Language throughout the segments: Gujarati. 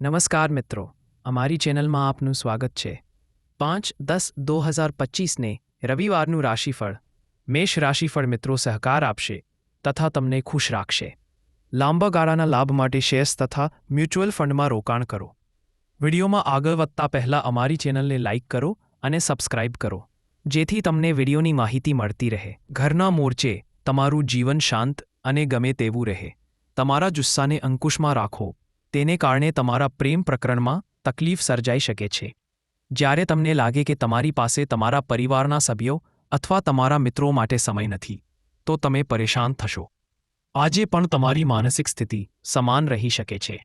નમસ્કાર મિત્રો, અમારી ચેનલમાં આપનું સ્વાગત છે. પાંચ દસ દો હજાર પચીસને રવિવારનું રાશિફળ, મેષ રાશિફળ મિત્રો સહકાર આપશે તથા તમને ખુશ રાખશે. લાંબા ગાળાના લાભ માટે શેર્સ તથા મ્યુચ્યુઅલ ફંડમાં રોકાણ કરો. વિડીયોમાં આગળ વધતા પહેલાં અમારી ચેનલને લાઇક કરો અને સબસ્ક્રાઇબ કરો, જેથી તમને વિડીયોની માહિતી મળતી રહે. ઘરના મોરચે તમારું જીવન શાંત અને ગમે તેવું રહે. તમારા જુસ્સાને અંકુશમાં રાખો. તેને કારણે તમારા પ્રેમ પ્રકરણમાં તકલીફ સર્જાઈ શકે છે. જ્યારે તમને લાગે કે તમારી પાસે તમારા પરિવારના સભ્યો અથવા તમારા મિત્રો માટે સમય નથી, તો તમે પરેશાન થશો. આજે પણ તમારી માનસિક સ્થિતિ સમાન રહી શકે છે.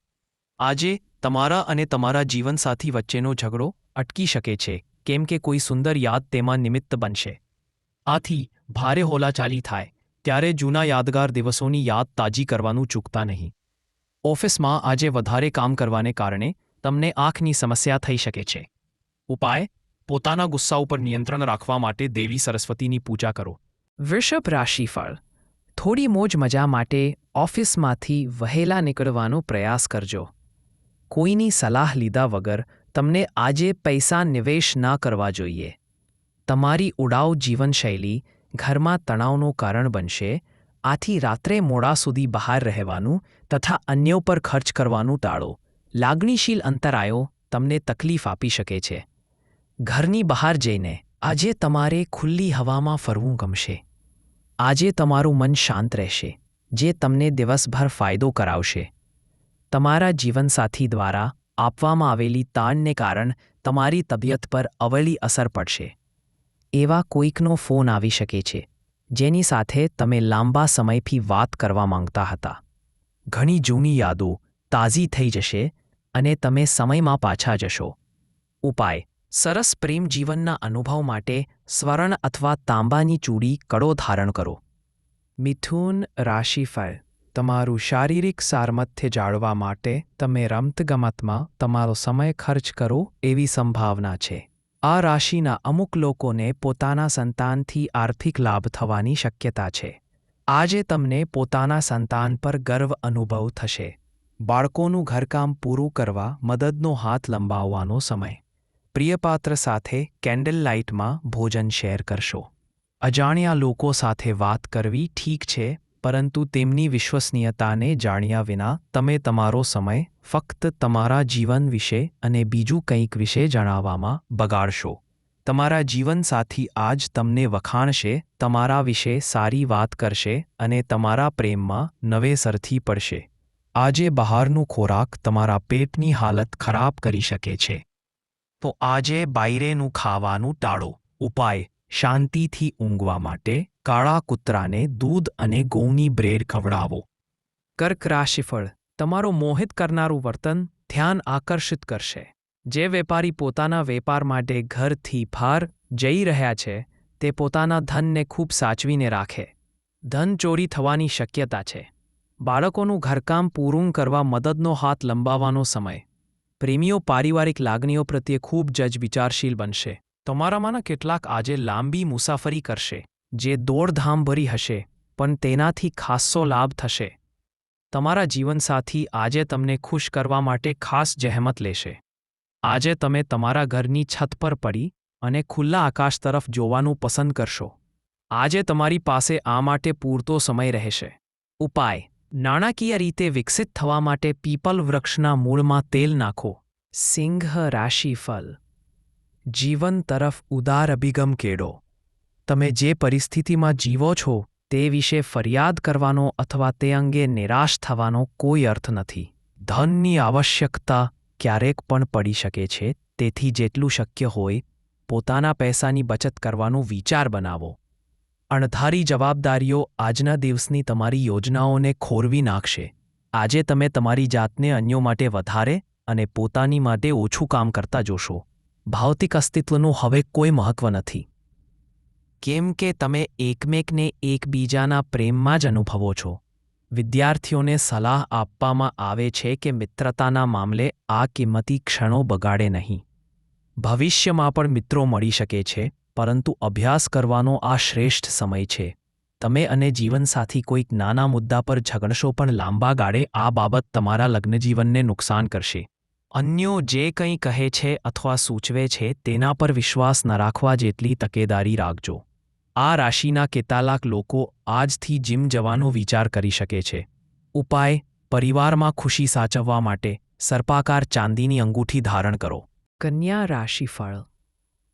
આજે તમારા અને તમારા જીવનસાથી વચ્ચેનો ઝઘડો અટકી શકે છે, કેમ કે કોઈ સુંદર યાદ તેમાં નિમિત્ત બનશે. આથી ભારે હોલાચાલી થાય, ત્યારે જૂના યાદગાર દિવસોની યાદ તાજી કરવાનું ચૂકતા નહીં. ઓફિસમાં આજે વધારે કામ કરવાને કારણે તમને આંખની સમસ્યા થઈ શકે છે. ઉપાય, પોતાના ગુસ્સા ઉપર નિયંત્રણ રાખવા માટે દેવી સરસ્વતીની પૂજા કરો. વૃષભ રાશિફળ, થોડી મોજ મજા માટે ઓફિસમાંથી વહેલા નીકળવાનો પ્રયાસ કરજો. કોઈની સલાહ લીધા વગર તમને આજે પૈસા નિવેશ ના કરવા જોઈએ. તમારી ઉડાઉ જીવનશૈલી ઘરમાં તણાવનું કારણ બનશે આથી રાત્રે મોડા સુધી બહાર રહેવાનું તથા અન્યો પર ખર્ચ કરવાનું ટાળો. લાગણીશીલ અંતરાયો તમને તકલીફ આપી શકે છે. ઘરની બહાર જઈને આજે તમારે ખુલ્લી હવામાં ફરવું ગમશે. આજે તમારું મન શાંત રહેશે, જે તમને દિવસભર ફાયદો કરાવશે. તમારા જીવનસાથી દ્વારા આપવામાં આવેલી તાણને કારણ તમારી તબિયત પર અવળી અસર પડશે. એવા કોઈકનો ફોન આવી શકે છે. જેની સાથે તમે લાંબા સમયથી વાત કરવા માંગતા હતા. ઘણી જૂની યાદો તાજી થઈ જશે અને તમે સમયમાં પાછા જશો. ઉપાય. સરસ પ્રેમ જીવનના અનુભવ માટે સ્વર્ણ અથવા તાંબાની ચૂડી કડો ધારણ કરો. મિથુન રાશિફળ. તમારું શારીરિક સારમથ્ય જાળવા માટે તમે રમતગમતમાં તમારો સમય ખર્ચ કરો એવી સંભાવના છે. આ રાશિના અમુક લોકોને પોતાના સંતાનથી આર્થિક લાભ થવાની શક્યતા છે. આજે તમને પોતાના સંતાન પર ગર્વ અનુભવ થશે. બાળકોનું ઘરકામ પૂરું કરવા મદદનો હાથ લંબાવવાનો સમય. પ્રિયપાત્ર સાથે કેન્ડલ લાઇટમાં ભોજન શેર કરશો. અજાણ્યા લોકો સાથે વાત કરવી ઠીક છે પરંતુ તેમની વિશ્વસનીયતાને જાણ્યા વિના તમે તમારો સમય ફક્ત તમારા જીવન વિશે અને બીજું કંઈક વિશે જણાવવામાં બગાડશો. તમારા જીવનસાથી આજ તમને વખાણશે, તમારા વિશે સારી વાત કરશે અને તમારા પ્રેમમાં નવેસરથી પડશે. આજે બહારનું ખોરાક તમારા પેટની હાલત ખરાબ કરી શકે છે. તો આજે બાયરેનું ખાવાનું ટાળો. ઉપાય, શાંતિથી ઊંઘવા માટે કાળા કૂતરાને દૂધ અને ઘઉંની બ્રેડ ખવડાવો. કર્ક રાશિફળ, તમારો મોહિત કરનારું વર્તન ધ્યાન આકર્ષિત કરશે. જે વેપારી પોતાના વેપાર માટે ઘરથી ભાર જઈ રહ્યા છે, તે પોતાના ધનને ખૂબ સાચવીને રાખે. ધન ચોરી થવાની શક્યતા છે. બાળકોનું ઘરકામ પૂરું કરવા મદદનો હાથ લંબાવવાનો સમય. પ્રેમીઓ પારિવારિક લાગણીઓ પ્રત્યે ખૂબ જજ વિચારશીલ બનશે. તમારામાંના કેટલાક આજે લાંબી મુસાફરી કરશે. જે દોડધામભરી હશે, પણ તેનાથી ખાસ્સો લાભ થશે. તમારા જીવનસાથી આજે તમને ખુશ કરવા માટે ખાસ જહેમત લેશે. આજે તમે તમારા ઘરની છત પર પડી અને ખુલ્લા આકાશ તરફ જોવાનું પસંદ કરશો. આજે તમારી પાસે આ માટે પૂરતો સમય રહેશે. ઉપાય. નાણાકીય રીતે વિકસિત થવા માટે પીપલ વૃક્ષના મૂળમાં તેલ નાખો. સિંહ રાશિફલ જીવન તરફ ઉદાર અભિગમ કેળો. તમે જે પરિસ્થિતિમાં જીવો છો, તે વિશે ફરિયાદ કરવાનો અથવા તે અંગે નિરાશ થવાનો કોઈ અર્થ નથી. ધનની આવશ્યકતા ક્યારેક પણ પડી શકે છે, તેથી જેટલું શક્ય હોય, પોતાના પૈસાની બચત કરવાનો વિચાર બનાવો. અણધારી જવાબદારીઓ આજના દિવસની તમારી યોજનાઓને ખોરવી નાખશે. આજે તમે તમારી જાતને અન્યો માટે વધારે અને પોતાની માટે ઓછું કામ કરતા જોશો. ભૌતિક અસ્તિત્વનું હવે કોઈ મહત્વ નથી. કેમ કે તમે એકમેકને એકબીજાના પ્રેમમાં જ અનુભવો છો? વિદ્યાર્થીઓને સલાહ આપવામાં આવે છે કે મિત્રતાના મામલે આ કિંમતી ક્ષણો બગાડે નહીં. ભવિષ્યમાં પણ મિત્રો મળી શકે છે, પરંતુ અભ્યાસ કરવાનો આ શ્રેષ્ઠ સમય છે. તમે અને જીવનસાથી કોઈક નાના મુદ્દા પર ઝઘડશો પણ લાંબા ગાળે આ બાબત તમારા લગ્નજીવનને નુકસાન કરશે. અન્યો જે કંઈ કહે છે અથવા સૂચવે છે તેના પર વિશ્વાસ ન રાખવા જેટલી તકેદારી રાખજો. આ રાશિના કેટલાક લોકો આજથી જીમ જવાનો વિચાર કરી શકે છે. ઉપાય, પરિવારમાં ખુશી સાચવવા માટે સર્પાકાર ચાંદીની અંગૂઠી ધારણ કરો. કન્યા રાશિફળ.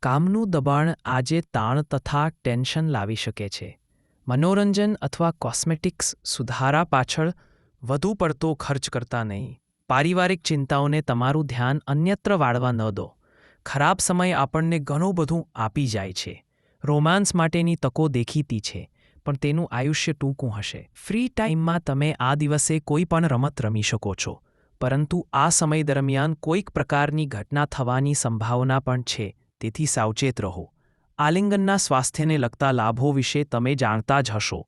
કામનું દબાણ આજે તાણ તથા ટેન્શન લાવી શકે છે. મનોરંજન અથવા કોસ્મેટિક્સ સુધારા પાછળ વધુ પડતો ખર્ચ કરતા નહીં. પારિવારિક ચિંતાઓને તમારું ધ્યાન અન્યત્ર વાળવા ન દો. ખરાબ સમય આપણને ઘણું બધું આપી જાય છે. રોમાન્સ માટેની તકો દેખીતી છે, પણ તેનું આયુષ્ય ટૂંકું હશે. ફ્રી ટાઈમમાં તમે આ દિવસે કોઈ પણ રમત રમી શકો છો, પરંતુ આ સમય દરમિયાન કોઈક પ્રકારની ઘટના થવાની સંભાવના પણ છે, તેથી સાવચેત રહો. આલિંગનના સ્વાસ્થ્યને લગતા લાભો વિશે તમે જાણતા જ હશો.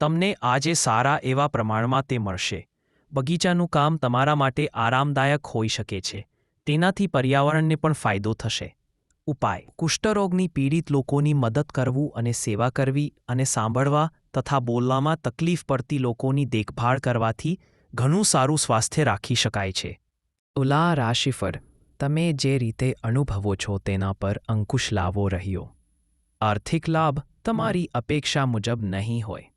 તમને આજે સારા એવા પ્રમાણમાં તે મળશે. બગીચાનું કામ તમારા માટે આરામદાયક હોઈ શકે છે. તેનાથી પર્યાવરણને પણ ફાયદો થશે. ઉપાય. કુષ્ઠરોગની પીડિત લોકોની મદદ કરવું અને સેવા કરવી અને સાંભળવા તથા બોલવામાં તકલીફ પડતી લોકોની દેખભાળ કરવાથી ઘણું સારું સ્વાસ્થ્ય રાખી શકાય છે. તુલા રાશિફર તમે જે રીતે અનુભવો છો તેના પર અંકુશ લાવો રહ્યો. આર્થિક લાભ તમારી અપેક્ષા મુજબ નહીં હોય.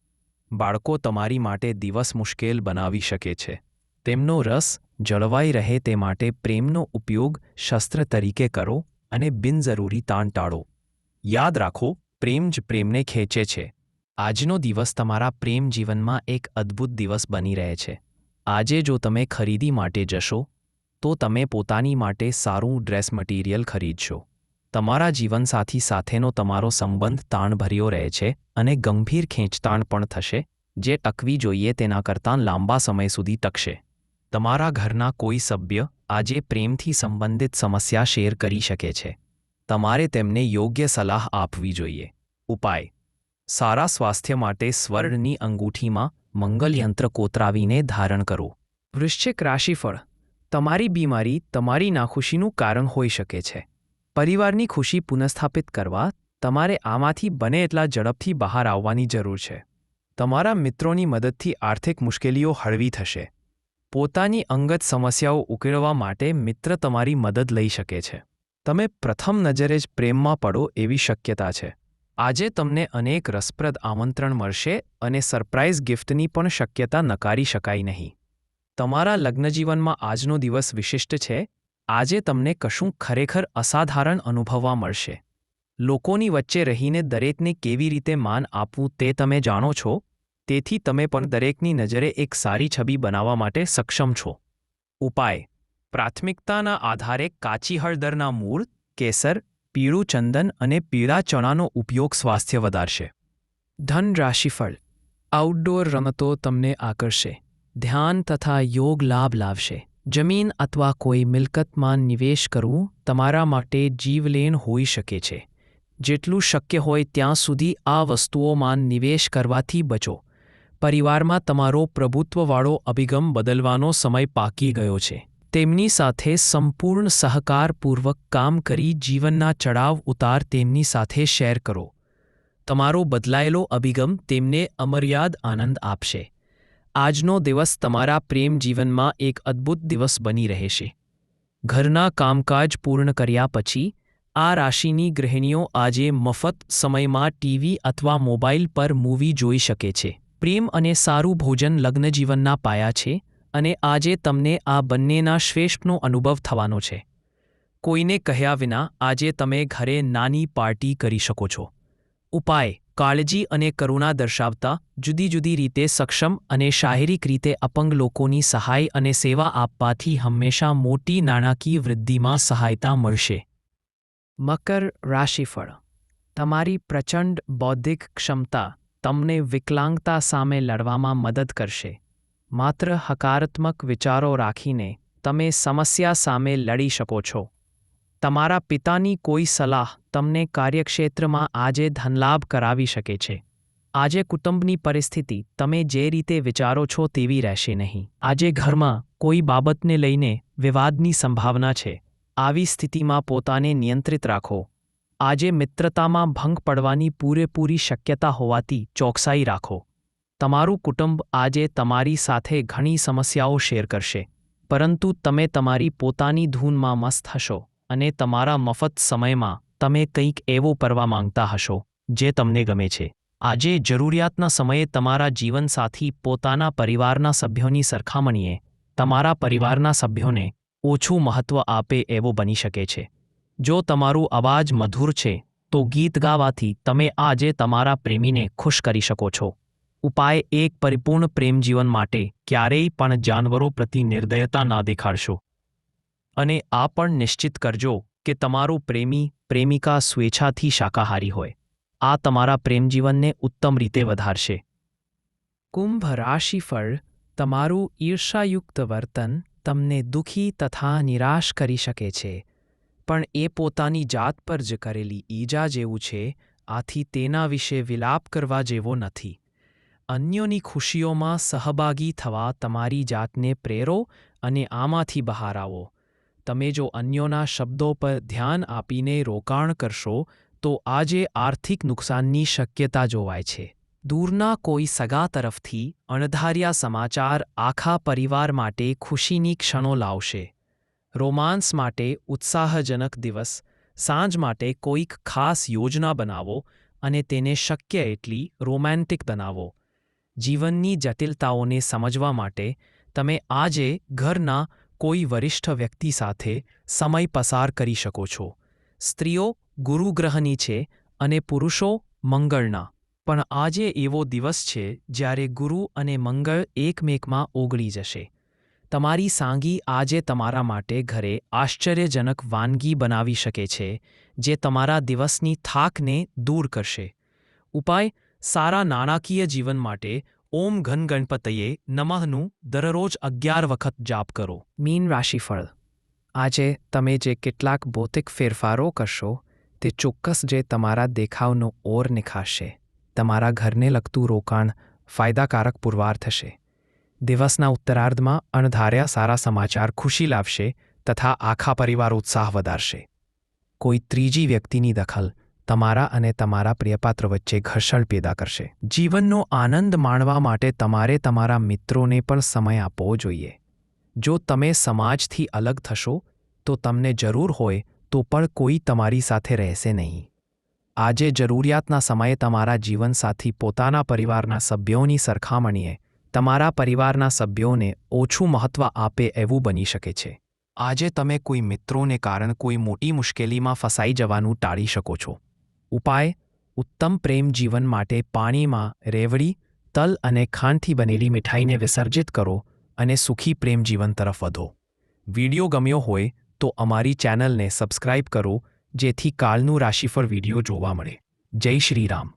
બાળકો તમારી માટે દિવસ મુશ્કેલ બનાવી શકે છે. તેમનો રસ જળવાઈ રહે તે માટે પ્રેમનો ઉપયોગ શસ્ત્ર તરીકે કરો. અને બિનજરૂરી તાણ ટાળો. યાદ રાખો, પ્રેમ જ પ્રેમને ખેંચે છે. આજનો દિવસ તમારા પ્રેમ જીવનમાં એક અદ્ભુત દિવસ બની રહે છે. આજે જો તમે ખરીદી માટે જશો, તો તમે પોતાની માટે સારું ડ્રેસ મટીરિયલ ખરીદશો. તમારા જીવનસાથી સાથેનો તમારો સંબંધ તાણભર્યો રહે છે અને ગંભીર ખેંચતાણ પણ થશે, જે ટકવી જોઈએ તેના કરતાં લાંબા સમય સુધી ટકશે. તમારા ઘરના કોઈ સભ્ય આજે પ્રેમથી સંબંધિત સમસ્યા શેર કરી શકે છે. તમારે તેમને યોગ્ય સલાહ આપવી જોઈએ. ઉપાય. સારા સ્વાસ્થ્ય માટે સ્વર્ણની અંગૂઠીમાં મંગલયંત્ર કોતરાવીને ધારણ કરો. વૃશ્ચિક રાશિફળ. તમારી બીમારી તમારી નાખુશીનું કારણ હોઈ શકે છે. પરિવારની ખુશી પુનઃસ્થાપિત કરવા તમારે આમાંથી બને એટલા ઝડપથી બહાર આવવાની જરૂર છે. તમારા મિત્રોની મદદથી આર્થિક મુશ્કેલીઓ હળવી થશે. પોતાની અંગત સમસ્યાઓ ઉકેલવા માટે મિત્ર તમારી મદદ લઈ શકે છે. તમે પ્રથમ નજરે જ પ્રેમમાં પડો એવી શક્યતા છે. આજે તમને અનેક રસપ્રદ આમંત્રણ મળશે અને સરપ્રાઇઝ ગિફ્ટની પણ શક્યતા નકારી શકાય નહીં. તમારા લગ્નજીવનમાં આજનો દિવસ વિશિષ્ટ છે. આજે તમને કશું ખરેખર અસાધારણ અનુભવવા મળશે. લોકોની વચ્ચે રહીને દરેકને કેવી રીતે માન આપવું તે તમે જાણો છો. તેથી તમે પણ દરેકની નજરે એક સારી છબી બનાવવા માટે સક્ષમ છો. ઉપાય. પ્રાથમિકતાના આધારે કાચી હળદરના મૂળ, કેસર, પીળું ચંદન અને પીળા ચણાનો ઉપયોગ સ્વાસ્થ્ય વધારશે. ધન રાશિફળ. આઉટડોર રમતો તમને આકર્ષે. ધ્યાન તથા યોગ લાભ લાવશે. જમીન અથવા કોઈ મિલકતમાં નિવેશ કરવું તમારા માટે જીવલેણ હોઈ શકે છે. જેટલું શક્ય હોય ત્યાં સુધી આ વસ્તુઓમાં નિવેશ કરવાથી બચો. પરિવારમાં તમારો પ્રભુત્વવાળો અભિગમ બદલવાનો સમય પાકી ગયો છે. તેમની સાથે સંપૂર્ણ સહકારપૂર્વક કામ કરી જીવનના ચડાવ ઉતાર તેમની સાથે શેર કરો. તમારો બદલાયેલો અભિગમ તેમને અમર્યાદ આનંદ આપશે. આજનો દિવસ તમારા પ્રેમ જીવનમાં એક અદ્ભુત દિવસ બની રહેશે. ઘરના કામકાજ પૂર્ણ કર્યા પછી, આ રાશિની ગૃહિણીઓ આજે મફત સમયમાં ટીવી અથવા મોબાઈલ પર મૂવી જોઈ શકે છે. પ્રેમ અને સારું ભોજન લગ્નજીવનના પાયા છે અને આજે તમને આ બંનેના શ્રેષ્ઠનો અનુભવ થવાનો છે. કોઈને કહ્યા વિના આજે તમે ઘરે નાની પાર્ટી કરી શકો છો. ઉપાય, કાળજી અને કરુણા દર્શાવતા જુદી જુદી રીતે સક્ષમ અને શારીરિક રીતે અપંગ લોકોની સહાય અને સેવા આપવાથી હંમેશા મોટી નાણાકીય વૃદ્ધિમાં સહાયતા મળશે. મકર રાશિફળ. તમારી પ્રચંડ બૌદ્ધિક ક્ષમતા તમને વિકલાંગતા સામે લડવામાં મદદ કરશે. માત્ર હકારાત્મક વિચારો રાખીને તમે સમસ્યા સામે લડી શકો છો. તમારા પિતાની કોઈ સલાહ તમને કાર્યક્ષેત્રમાં આજે ધનલાભ કરાવી શકે છે. આજે કુટુંબની પરિસ્થિતિ તમે જે રીતે વિચારો છો તેવી રહેશે નહીં. આજે ઘરમાં કોઈ બાબતને લઈને વિવાદની સંભાવના છે. આવી સ્થિતિમાં પોતાને નિયંત્રિત રાખો. આજે મિત્રતામાં ભંગ પડવાની પૂરેપૂરી શક્યતા હોવાથી ચોકસાઈ રાખો. તમારું કુટુંબ આજે તમારી સાથે ઘણી સમસ્યાઓ શેર કરશે, પરંતુ તમે તમારી પોતાની ધૂનમાં મસ્ત હશો અને તમારા મફત સમયમાં તમે કંઈક એવો કરવા માંગતા હશો, જે તમને ગમે છે. આજે જરૂરિયાતના સમયે તમારા જીવનસાથી પોતાના પરિવારના સભ્યોની સરખામણીએ તમારા પરિવારના સભ્યોને ઓછું મહત્ત્વ આપે એવો બની શકે છે. જો તમારું અવાજ મધુર છે, તો ગીત ગાવાથી તમે આજે તમારા પ્રેમીને ખુશ કરી શકો છો. ઉપાય એક, પરિપૂર્ણ પ્રેમ જીવન માટે ક્યારેય પણ જાનવરો પ્રતિ નિર્દયતા ના દેખાડશો. અને આ પણ નિશ્ચિત કરજો કે તમારો પ્રેમી, પ્રેમિકા સ્વેચ્છાથી શાકાહારી હોય. આ તમારા પ્રેમજીવનને ઉત્તમ રીતે વધારશે. કુંભ રાશિફળ, તમારું ઈર્ષાયુક્ત વર્તન તમને દુઃખી તથા નિરાશ કરી શકે છે. પણ એ પોતાની જાત પર જ કરેલી ઈજા જેવું છે, આથી તેના વિશે વિલાપ કરવા જેવો નથી. અન્યોની ખુશીઓમાં સહભાગી થવા તમારી જાતને પ્રેરો અને આમાંથી બહાર આવો. તમે જો અન્યોના શબ્દો પર ધ્યાન આપીને રોકાણ કરશો, તો આજે આર્થિક નુકસાનની શક્યતા જોવાય છે. દૂરના કોઈ સગા તરફથી અણધાર્યા સમાચાર આખા પરિવાર માટે ખુશીની ક્ષણો લાવશે. રોમાન્સ માટે ઉત્સાહજનક દિવસ, સાંજ માટે કોઈક ખાસ યોજના બનાવો અને તેને શક્ય એટલી રોમેન્ટિક બનાવો. જીવનની જટિલતાઓને સમજવા માટે તમે આજે ઘરના કોઈ વરિષ્ઠ વ્યક્તિ સાથે સમય પસાર કરી શકો છો. સ્ત્રીઓ ગુરુગ્રહની છે અને પુરુષો મંગળના. પણ આજે એવો દિવસ છે જ્યારે ગુરુ અને મંગળ એકમેકમાં ઓગળી જશે. તમારી સાંગી આજે તમારા માટે ઘરે આશ્ચર્યજનક વાનગી બનાવી શકે છે, જે તમારા દિવસની થાકને દૂર કરશે. ઉપાય, સારા નાણાકીય જીવન માટે ઓમ ઘન ગણપતયે નમઃનું દરરોજ અગિયાર વખત જાપ કરો. મીન રાશિફળ. આજે તમે જે કેટલાક ભૌતિક ફેરફારો કરશો, તે ચોક્કસ જે તમારા દેખાવનો ઓર નિખાશે. તમારા ઘરને લગતું રોકાણ ફાયદાકારક પુરવાર થશે. દિવસના ઉત્તરાર્ધમાં અણધાર્યા સારા સમાચાર ખુશી લાવશે તથા આખા પરિવાર ઉત્સાહ વધારશે. કોઈ ત્રીજી વ્યક્તિની દખલ તમારા અને તમારા પ્રિયપાત્ર વચ્ચે ઘર્ષણ પેદા કરશે. જીવનનો આનંદ માણવા માટે તમારે તમારા મિત્રોને પણ સમય આપવો જોઈએ. જો તમે સમાજથી અલગ થશો, તો તમને જરૂર હોય તો પણ કોઈ તમારી સાથે રહેશે નહીં. આજે જરૂરિયાતના સમયે તમારા જીવનસાથી પોતાના પરિવારના સભ્યોની સરખામણીએ તમારા પરિવારના સભ્યોને ઓછું મહત્ત્વ આપે એવું બની શકે છે. આજે તમે કોઈ મિત્રોને કારણ કોઈ મોટી મુશ્કેલીમાં ફસાઈ જવાનું ટાળી શકો છો. ઉપાય, ઉત્તમ પ્રેમ જીવન માટે પાણીમાં રેવડી, તલ અને ખાંડથી બનેલી મીઠાઈને વિસર્જિત કરો અને સુખી પ્રેમ જીવન તરફ વધો. વિડિયો ગમ્યો હોય તો અમારી ચેનલને સબસ્ક્રાઇબ કરો, જેથી કાલનું રાશિફળ વીડિયો જોવા મળે. જય શ્રી રામ.